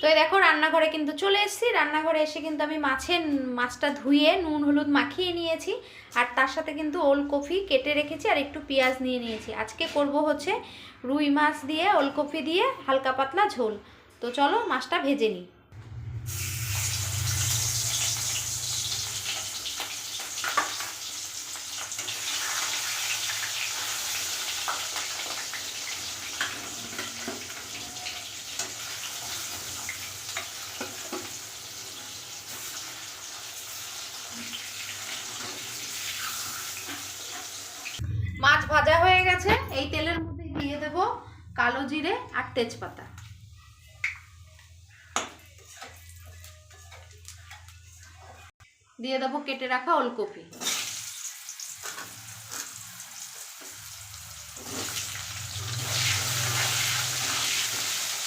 তো দেখো, রান্নাঘরে কিন্তু চলে এসেছি। রান্নাঘরে এসে কিন্তু আমি মাছের মাছটা ধুয়ে নুন, হলুদ মাখিয়ে নিয়েছি। আর তার সাথে কিন্তু ওলকপি কেটে রেখেছি আর একটু পেঁয়াজ নিয়ে নিয়েছি। আজকে করব হচ্ছে রুই মাছ দিয়ে, ওলকপি দিয়ে হালকা পাতলা ঝোল। তো চলো মাছটা ভেজে নিই। মাছ ভাজা হয়ে গেছে। এই তেলের মধ্যে দিয়ে দেব কালো জিরে আর তেজপাতা। দিয়ে দেবো কেটে রাখা ওলকপি।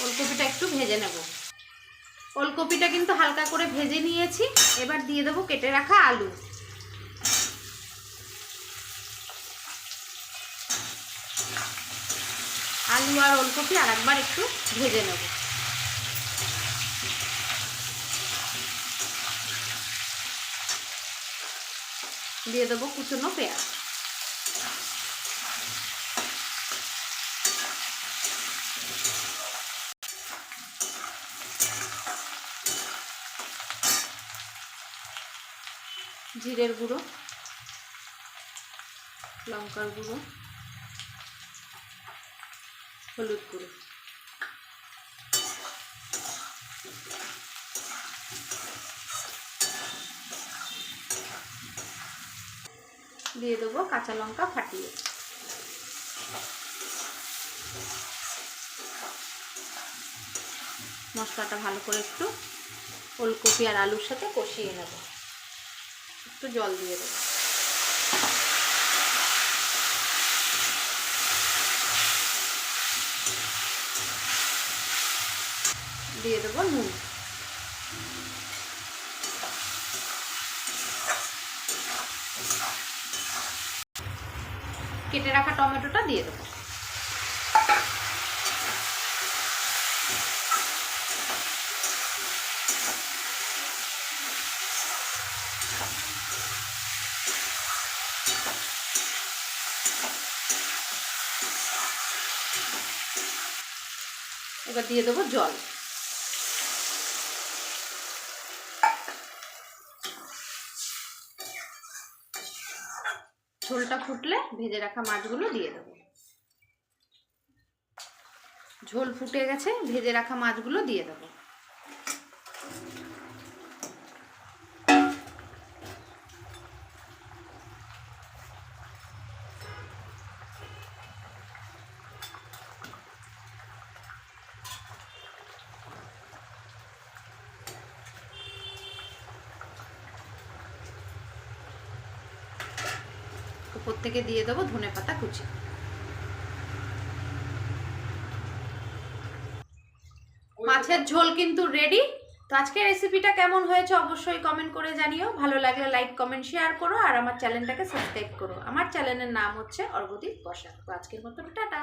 ওলকপিটা একটু ভেজে নেব। ওলকপিটা কিন্তু হালকা করে ভেজে নিয়েছি। এবার দিয়ে দেবো কেটে রাখা আলু। আলু আর ওলকপি আর একবার একটু ভেজে নেব। দিয়ে দেবো কুচনো পেঁয়াজ। জিরের গুঁড়ো, লঙ্কার গুঁড়ো, হলুদ গুঁড়ো। দিয়ে দেবো কাঁচা লঙ্কা ফাটিয়ে। মশলাটা ভালো করে একটু ওলকপি আর আলুর সাথে কষিয়ে নেব। একটু জল দিয়ে দেবো। দিয়ে দেবো নুন। কেটে রাখা টমেটোটা দিয়ে দেবো। এবার দিয়ে দেবো জল। ঝোলটা ফুটলে ভেজে রাখা মাছগুলো দিয়ে দেবো। ঝোল ফুটে গেছে, ভেজে রাখা মাছগুলো দিয়ে দেবো। থেকে দিয়ে দেবো ধনে পাতা কুচি। মাছের ঝোল কিন্তু রেডি তো আজকের রেসিপিটা কেমন হয়েছে অবশ্যই কমেন্ট করে জানিও। ভালো লাগলে লাইক কমেন্ট শেয়ার করো আর আমার চ্যানেলটাকে সাবস্ক্রাইব করো। আমার চ্যানেলের নাম হচ্ছে অর্গদীপ বসা তো আজকের মতো টাটা।